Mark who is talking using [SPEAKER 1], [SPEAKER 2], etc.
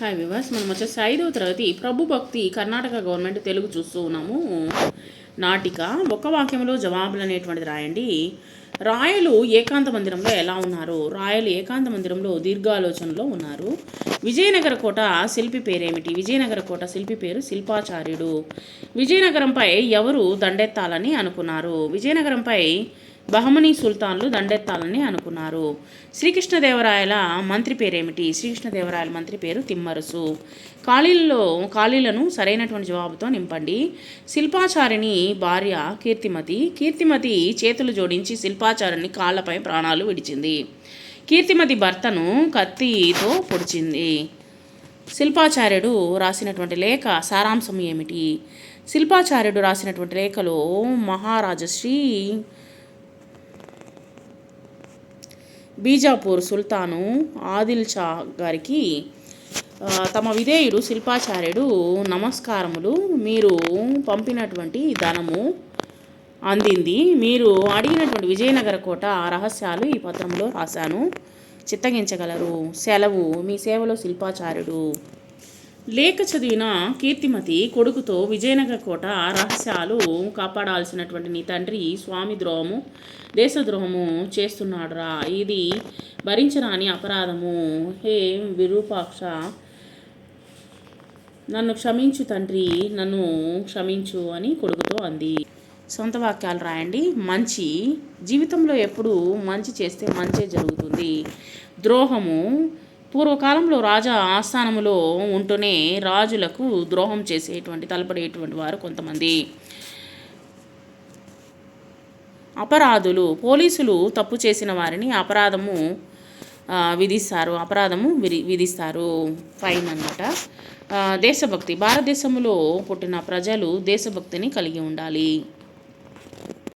[SPEAKER 1] Hi వివాస్ మనం వచ్చేసి ఐదవ తరగతి. ప్రభు భక్తి కర్ణాటక గవర్నమెంట్ తెలుగు చూస్తూ ఉన్నాము. నాటిక ఒక వాక్యంలో జవాబులు అనేటువంటిది రాయండి. రాయలు ఏకాంత మందిరంలో ఎలా ఉన్నారు? రాయలు ఏకాంత మందిరంలో దీర్ఘాలోచనలో ఉన్నారు. విజయనగర కోట శిల్పి పేరేమిటి? విజయనగర కోట శిల్పి పేరు శిల్పాచార్యుడు. విజయనగరంపై ఎవరు దండెత్తాలని అనుకున్నారు? విజయనగరంపై బహమనీ సుల్తాన్లు దండెత్తాలని అనుకున్నారు. శ్రీకృష్ణదేవరాయల మంత్రి పేరేమిటి? శ్రీకృష్ణదేవరాయల మంత్రి పేరు తిమ్మరుసు. ఖాళీలలో ఖాళీలను సరైనటువంటి జవాబుతో నింపండి. శిల్పాచారిని భార్య కీర్తిమతి కీర్తిమతి చేతులు జోడించి శిల్పాచారిని కాళ్ళపై ప్రాణాలు విడిచింది. కీర్తిమతి భర్తను కత్తితో పొడిచింది. శిల్పాచార్యుడు రాసినటువంటి లేఖ సారాంశం ఏమిటి? శిల్పాచార్యుడు రాసినటువంటి లేఖలో మహారాజశ్రీ బీజాపూర్ సుల్తాను ఆదిల్ షా గారికి తమ విధేయుడు శిల్పాచార్యుడు నమస్కారములు. మీరు పంపినటువంటి ధనము అందింది. మీరు అడిగినటువంటి విజయనగర కోట రహస్యాలు ఈ పత్రంలో రాశాను. చిత్తగించగలరు. సెలవు. మీ సేవలో శిల్పాచార్యుడు లేఖ చదివిన కీర్తిమతి కొడుకుతో విజయనగర కోట రహస్యాలు కాపాడాల్సినటువంటి నీ తండ్రి స్వామి ద్రోహము దేశద్రోహము చేస్తున్నాడురా. ఇది భరించరాని అపరాధము. హే విరూపాక్ష నన్ను క్షమించు తండ్రి నన్ను క్షమించు అని కొడుకుతో అంది. సొంత వాక్యాలు రాయండి. మంచి జీవితంలో ఎప్పుడు మంచి చేస్తే మంచే జరుగుతుంది. ద్రోహము పూర్వకాలంలో రాజా ఆస్థానములో ఉంటూనే రాజులకు ద్రోహం చేసేటువంటి తలపడేటువంటి వారు కొంతమంది. అపరాధులు పోలీసులు తప్పు చేసిన వారిని అపరాధము విధిస్తారు. అపరాధము విధి విధిస్తారు. ఫైన్ అన్నమాట. దేశభక్తి. భారతదేశంలో పుట్టిన ప్రజలు దేశభక్తిని కలిగి ఉండాలి.